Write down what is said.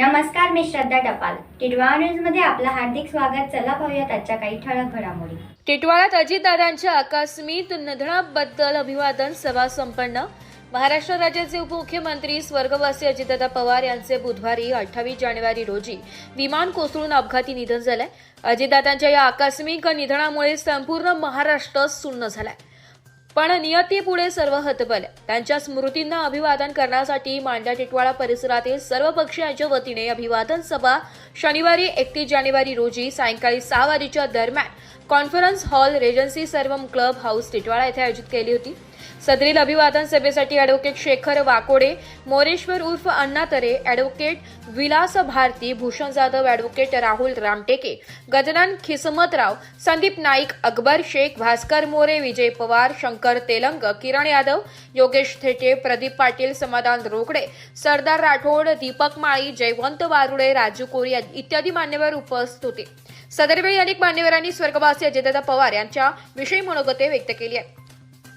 नमस्कार मी श्रद्धा टपाल. टिटवाळा न्यूजमध्ये आपलं हार्दिक स्वागत. चला पाहूयात आजच्या काही ठळक घडामोडी. टिटवाळ्यात अजितदादांच्या आकस्मित निधनाबद्दल अभिवादन सभा संपन्न. महाराष्ट्र राज्याचे उपमुख्यमंत्री स्वर्गवासी अजितदादा पवार यांचे बुधवारी अठ्ठावीस जानेवारी रोजी विमान कोसळून अपघाती निधन झालंय. अजितदादांच्या या आकस्मिक निधनामुळे संपूर्ण महाराष्ट्र सुन्न झालाय. पण नियतीपुढे सर्व हतबल. त्यांच्या स्मृतींना अभिवादन करण्यासाठी मांडा टिटवाळा परिसरातील सर्व पक्षांच्या वतीने अभिवादन सभा शनिवारी एकतीस जानेवारी रोजी सायंकाळी सहा वाजेच्या दरम्यान कॉन्फरन्स हॉल रेजन्सी सर्वम क्लब हाऊस टिटवाळा येथे आयोजित केली होती. सदरील अभिवादन सभेसाठी ॲडव्होकेट शेखर वाकोडे मोरेश्वर उर्फ अण्णातरे ॲडव्होकेट विलास भारती भूषण जाधव ॲडव्होकेट राहुल रामटेके गजानन खिसमतराव संदीप नाईक अकबर शेख भास्कर मोरे विजय पवार शंकर तेलंग किरण यादव योगेश थेटे प्रदीप पाटील समाधान रोकडे सरदार राठोड दीपक माळी जयवंत वारुडे राजू कोरी इत्यादी मान्यवर उपस्थित होते. सदरवेळी अनेक मान्यवरांनी स्वर्गवासी अजितदादा पवार यांच्या विषयी मनोगते व्यक्त केली आहे.